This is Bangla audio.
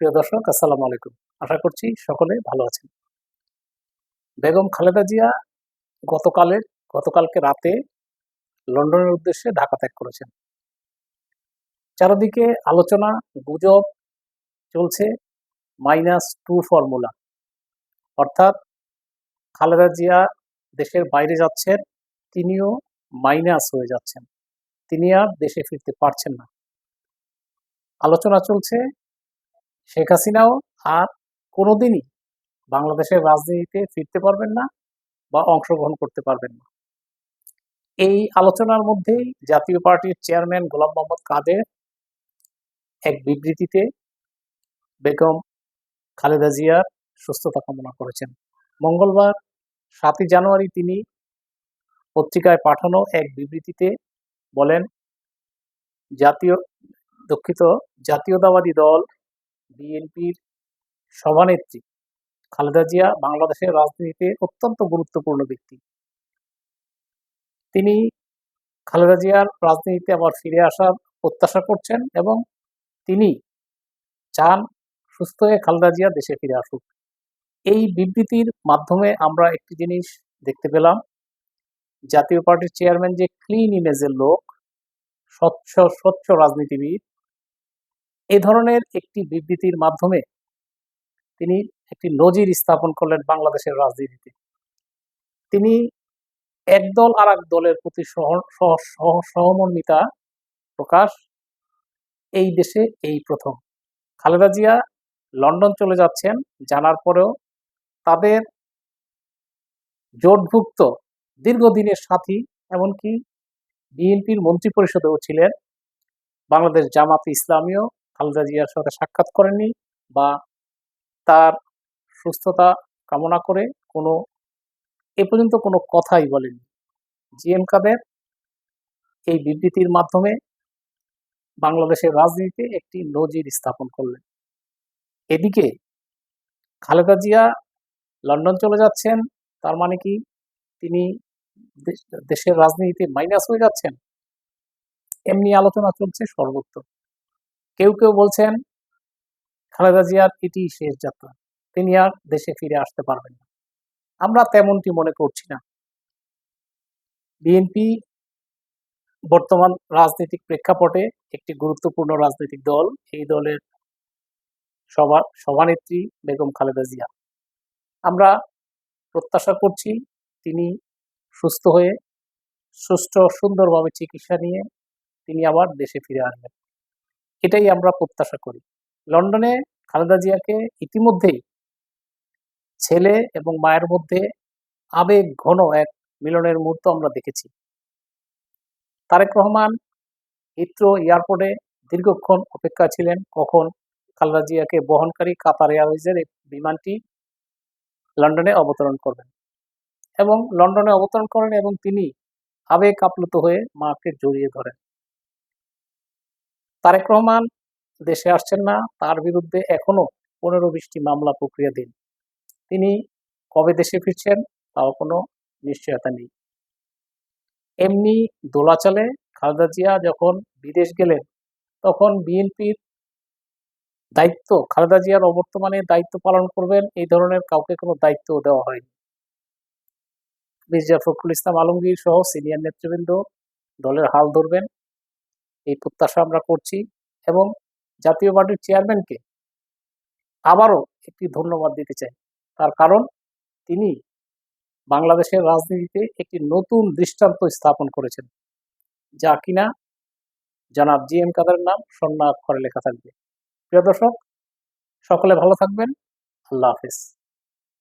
প্রিয় দর্শক, আসসালামু আলাইকুম। আশা করছি সকলে ভালো আছেন। বেগম খালেদা জিয়া গতকালের, গতকালকে রাতে লন্ডনের উদ্দেশ্যে ঢাকা ত্যাগ করেছেন। চারদিকে আলোচনা, গুজব চলছে, মাইনাস টু ফর্মুলা। অর্থাৎ খালেদা জিয়া দেশের বাইরে যাচ্ছেন, তিনিও মাইনাস হয়ে যাচ্ছেন। তিনি আর দেশে ফিরতে পারছেন না। আলোচনা চলছে শেখ হাসিনাও আর কোনোদিনই বাংলাদেশের রাজনীতিতে ফিরতে পারবেন না বা অংশগ্রহণ করতে পারবেন না। এই আলোচনার মধ্যেই জাতীয় পার্টির চেয়ারম্যান গোলাম মোহাম্মদ কাদের এক বিবৃতিতে বেগম খালেদা জিয়ার সুস্থতা কামনা করেছেন। মঙ্গলবার সাতই জানুয়ারি তিনি পত্রিকায় পাঠানো এক বিবৃতিতে বলেন, জাতীয়, দুঃখিত, জাতীয়তাবাদী দল বিএনপির সভানেত্রী খালেদা জিয়া বাংলাদেশের রাজনীতিতে অত্যন্ত গুরুত্বপূর্ণ ব্যক্তি। তিনি খালেদা জিয়ার রাজনীতিতে আবার ফিরে আসার প্রত্যাশা করছেন এবং তিনি চান সুস্থ হয়ে খালেদা জিয়া দেশে ফিরে আসুক। এই বিবৃতির মাধ্যমে আমরা একটি জিনিস দেখতে পেলাম। জাতীয় পার্টির চেয়ারম্যান যে ক্লিন ইমেজের লোক, স্বচ্ছ স্বচ্ছ রাজনীতিবিদ এই ধরনের একটি বিবৃতির মাধ্যমে তিনি একটি নজির স্থাপন করলেন বাংলাদেশের রাজনীতিতে। তিনি একদল আর এক দলের প্রতি সহ- সহ- সহ- সহমর্মিতা প্রকাশ এই দেশে এই প্রথম। খালেদা জিয়া লন্ডন চলে যাচ্ছেন, জানার পরেও তাদের জোটভুক্ত দীর্ঘদিনের সাথী এমনকি বিএনপির মন্ত্রী পরিষদেও ছিলেন। বাংলাদেশ জামাত ইসলামীও খালেদা জিয়ার সাথে সাক্ষাৎ করেননি বা তার সুস্থতা কামনা করে কোনো, এ পর্যন্ত কোনো কথাই বলেননি। জি এম কাদের এই বিবৃতির মাধ্যমে বাংলাদেশের রাজনীতিতে একটি নজির স্থাপন করলেন। এদিকে খালেদা জিয়া লন্ডন চলে যাচ্ছেন, তার মানে কি তিনি দেশ- দেশের রাজনীতিতে মাইনাস হয়ে যাচ্ছেন? এমনি আলোচনা চলছে সর্বত্র কেউ কেউ বলছেন, খালেদা জিয়ার এটি শেষ যাত্রা, তিনি আর দেশে ফিরে আসতে পারবেন না। আমরা তেমনটি মনে করছি না। বিএনপি বর্তমান রাজনৈতিক প্রেক্ষাপটে একটি গুরুত্বপূর্ণ রাজনৈতিক দল, এই দলের সভা, সভানেত্রী বেগম খালেদা জিয়া। আমরা প্রত্যাশা করছি তিনি সুস্থ হয়ে, সুষ্ঠু সুন্দরভাবে চিকিৎসা নিয়ে তিনি আবার দেশে ফিরে আসবেন। এটাই আমরা প্রত্যাশা করি। লন্ডনে খালেদা জিয়াকে ইতিমধ্যেই ছেলে এবং মায়ের মধ্যে আবেগ ঘন এক মিলনের মুহূর্ত আমরা দেখেছি। তারেক রহমান হিথ্রো এয়ারপোর্টে দীর্ঘক্ষণ অপেক্ষা ছিলেন, কখন খালেদা জিয়াকে বহনকারী কাতার এয়ারওয়েজের বিমানটি লন্ডনে অবতরণ করবেন। এবং লন্ডনে অবতরণ করেন এবং তিনি আবেগ আপ্লুত হয়ে মাকে জড়িয়ে ধরেন। তারেক রহমান, দেশে আসছেন না, তার বিরুদ্ধে এখনও পনেরো বিশটি মামলা প্রক্রিয়াধীন তিনি কবে দেশে ফিরছেন তাও কোনো নিশ্চয়তা নেই। এমনি দোলাচালে খালেদা জিয়া যখন বিদেশ গেলেন, তখন বিএনপির দায়িত্ব, খালেদা জিয়ার অবর্তমানে দায়িত্ব পালন করবেন এই ধরনের কাউকে কোনো দায়িত্ব দেওয়া হয়নি। মির্জা ফখরুল ইসলাম আলমগীর সহ সিনিয়র নেতৃবৃন্দ দলের হাল ধরবেন। এই প্রত্যাশা আমরা করছি এবং জাতীয় পার্টির চেয়ারম্যানকে আবারও একটি ধন্যবাদ দিতে চাই। তার কারণ তিনি বাংলাদেশের রাজনীতিতে একটি নতুন দৃষ্টান্ত স্থাপন করেছেন, যা কিনা জনাব জি এম কাদের নাম, স্বর্ণাক্ষরে লেখা থাকবে। প্রিয় দর্শক, সকলে ভালো থাকবেন। আল্লাহ হাফিজ।